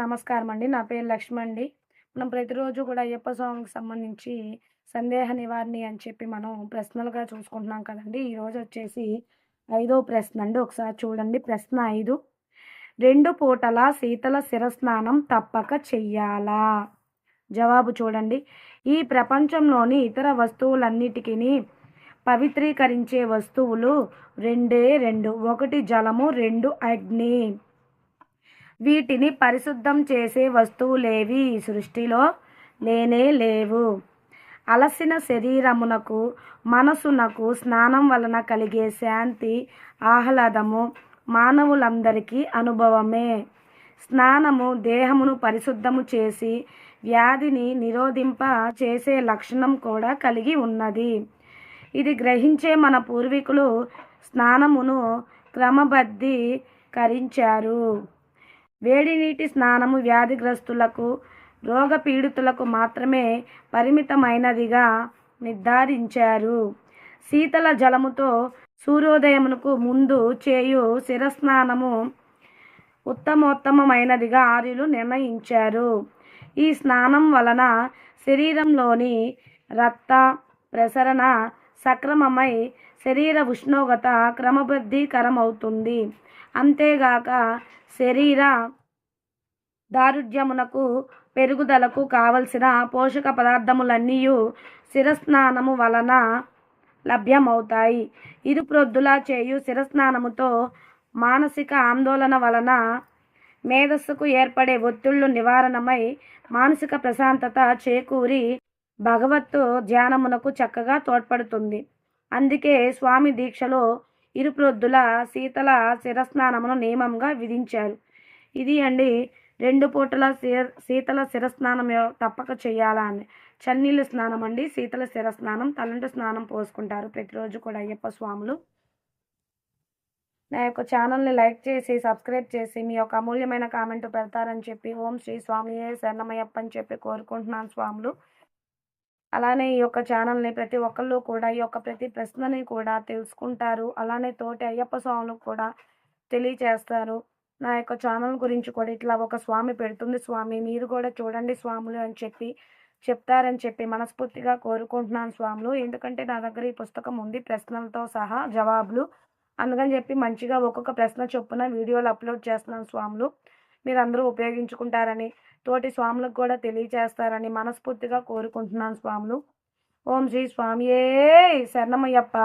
నమస్కారం అండి నా పేరు లక్ష్మి అండి మనం ప్రతిరోజు కూడా అయ్యప్ప స్వామికి సంబంధించి సందేహ నివారణి అని చెప్పి మనం ప్రశ్నలుగా చూసుకుంటున్నాం కదండి. ఈరోజు వచ్చేసి ఐదో ప్రశ్న అండి. ఒకసారి చూడండి. ప్రశ్న ఐదు. రెండు పూటల శీతల శిరస్నానం తప్పక చెయ్యాలా? జవాబు చూడండి. ఈ ప్రపంచంలోని ఇతర వస్తువులన్నిటికీ పవిత్రీకరించే వస్తువులు రెండే రెండు. ఒకటి జలము రెండు అగ్ని. వీటిని పరిశుద్ధం చేసే వస్తువులేవి ఈ సృష్టిలో లేనే లేవు. అలసిన శరీరమునకు మనసునకు స్నానం వలన కలిగే శాంతి ఆహ్లాదము మానవులందరికీ అనుభవమే. స్నానము దేహమును పరిశుద్ధము చేసి వ్యాధిని నిరోధింప చేసే లక్షణం కూడా కలిగి ఉన్నది. ఇది గ్రహించే మన పూర్వీకులు స్నానమును క్రమబద్ధీకరించారు. వేడి నీటి స్నానము వ్యాధిగ్రస్తులకు రోగపీడితులకు మాత్రమే పరిమితమైనదిగా నిర్ధారించారు. శీతల జలముతో సూర్యోదయమునకు ముందు చేయు శిరస్నానము ఉత్తమోత్తమైనదిగా ఆర్యులు నిర్ణయించారు. ఈ స్నానం వలన శరీరంలోని రక్త ప్రసరణ సక్రమమై శరీర ఉష్ణోగ్రత క్రమబద్ధీకరమవుతుంది. అంతేగాక శరీర దారుఢ్యమునకు పెరుగుదలకు కావలసిన పోషక పదార్థములన్నీ శిరస్నానము వలన లభ్యమవుతాయి. ఇరుప్రొద్దులా చేయు శిరస్నానముతో మానసిక ఆందోళన వలన మేధస్సుకు ఏర్పడే ఒత్తిళ్ళు నివారణమై మానసిక ప్రశాంతత చేకూరి భగవత్తు ధ్యానమునకు చక్కగా తోడ్పడుతుంది. అందుకే స్వామి దీక్షలో ఇరుప్రొద్దుల శీతల శిరస్నానమును నియమంగా విధించారు. ఇది అండి రెండు పూటల శీతల శిరస్నానం తప్పక చేయాలా అని. చన్నీళ్ళ స్నానం అండి శీతల శిరస్నానం తలంటు స్నానం పోసుకుంటారు ప్రతిరోజు కూడా అయ్యప్ప స్వాములు. నా యొక్క ఛానల్ని లైక్ చేసి సబ్స్క్రైబ్ చేసి మీ యొక్క అమూల్యమైన కామెంట్ పెడతారని చెప్పి ఓం శ్రీ స్వామి శరణమయ్యప్ప అని చెప్పి కోరుకుంటున్నాను స్వాములు. అలానే ఈ యొక్క ఛానల్ని ప్రతి ఒక్కళ్ళు కూడా ఈ యొక్క ప్రతి ప్రశ్నని కూడా తెలుసుకుంటారు. అలానే తోటి అయ్యప్ప స్వాములు కూడా తెలియచేస్తారు. నా యొక్క ఛానల్ గురించి కూడా ఇట్లా ఒక స్వామి పెడుతుంది. స్వామి మీరు కూడా చూడండి స్వాములు అని చెప్పి చెప్తారని చెప్పి మనస్ఫూర్తిగా కోరుకుంటున్నాను స్వాములు. ఎందుకంటే నా దగ్గర ఈ పుస్తకం ఉంది ప్రశ్నలతో సహా జవాబులు. అందుకని చెప్పి మంచిగా ఒక్కొక్క ప్రశ్న చొప్పున వీడియోలు అప్లోడ్ చేస్తున్నాను స్వాములు. మీరు అందరూ ఉపయోగించుకుంటారని తోటి స్వాములకు కూడా తెలియచేస్తారని మనస్ఫూర్తిగా కోరుకుంటున్నాను స్వాములు. ఓం శ్రీ స్వామియే శరణమయ్యప్ప.